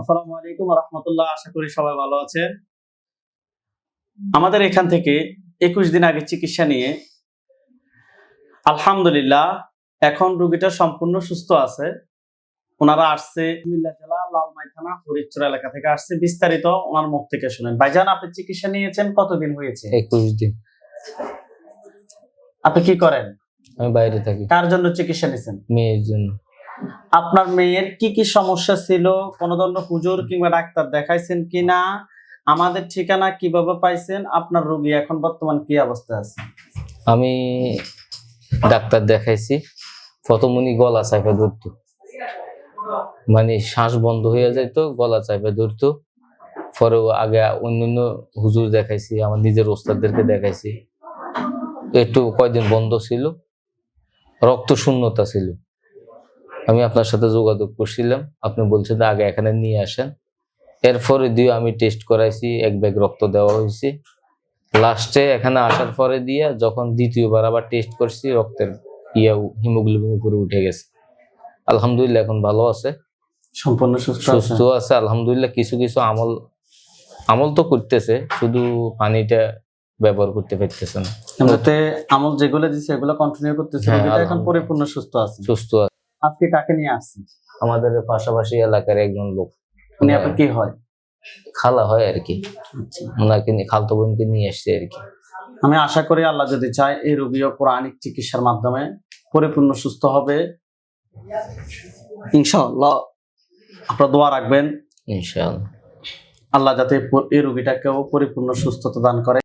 আসসালামু আলাইকুম রহমতুল্লাহ আশা করি সবাই ভালো আছেন। আমাদের এখান থেকে একুশ দিন আগে চিকিৎসা নিয়ে আলহামদুলিল্লাহ এখন রোগীটা সম্পূর্ণ সুস্থ আছে। ওনারা আসছে কুমিল্লা জেলা লালমাই থানা হরিচর এলাকা থেকে আসছে। বিস্তারিত ওনার মুখ থেকে শুনেন। ভাইজান আপনি চিকিৎসা নিয়েছেন কতদিন হয়েছে? একুশ দিন। আপনি কি করেন? আমি বাইরে থাকি। কার জন্য চিকিৎসা নিয়েছেন? মেয়ের জন্য। আপনার মেয়ের কি কি সমস্যা ছিল? কোন ধরনের হুজুর কিংবা ডাক্তার দেখাইছেন কিনা আমাদের ঠিকানা কীভাবে পাইছেন? আপনার রোগী এখন বর্তমান কি অবস্থা আছে? আমি ডাক্তার দেখাইছি। প্রথমনি গলা চাপে ধরতো। মানে শ্বাস বন্ধ হয়ে যাইতো, গলা চাপে ধরতো। পরে আগে অন্যান্য হুজুর দেখাইছি, আমার নিজের ওস্তাদদেরকে দেখাইছি। একটু কয়দিন বন্ধ ছিল। রক্ত শূন্যতা ছিল। আমি আপনার সাথে যোগাযোগ করছিলাম। আপনি বলছেন আগে এখানে নিয়ে আসেন। এরপরে দিয়ে আমি টেস্ট করাইছি এক ব্যাগ রক্ত দেওয়া হয়েছে। লাস্টে এখানে আসার পরে দিয়ে যখন দ্বিতীয়বার আবার টেস্ট করছি রক্তের ইয়া হিমোগ্লোবিন উপরে উঠে গেছে। আলহামদুলিল্লাহ এখন ভালো আছে। সম্পূর্ণ সুস্থ সুস্থ আছে আলহামদুলিল্লাহ। কিছু কিছু আমল আমল তো করতেছে শুধু পানিটা ব্যবহার করতে পারতেছে না। আমল যেগুলো দিচ্ছে এগুলো কন্টিনিউ করতেছে হ্যাঁ, এখন পরিপূর্ণ সুস্থ আছে। সুস্থ আছে। আজকে কাকে নিয়ে আসছেন? আমাদের পাশাপাশি এলাকার একজন লোক। উনি আপনার কি হয়? খালা হয় আর কি। আচ্ছা। ওনাকে খালতো বোনকে নিয়ে আসছে আর কি। আমি আশা করি আল্লাহ যদি চায় এই রোগীও পৌরাণিক চিকিৎসার মাধ্যমে পরিপূর্ণ সুস্থ হবে। ইনশাআল্লাহ। আপনারা দোয়া রাখবেন। ইনশাআল্লাহ। আল্লাহ যাতে এই রোগীটাকেও পরিপূর্ণ সুস্থতা দান করে।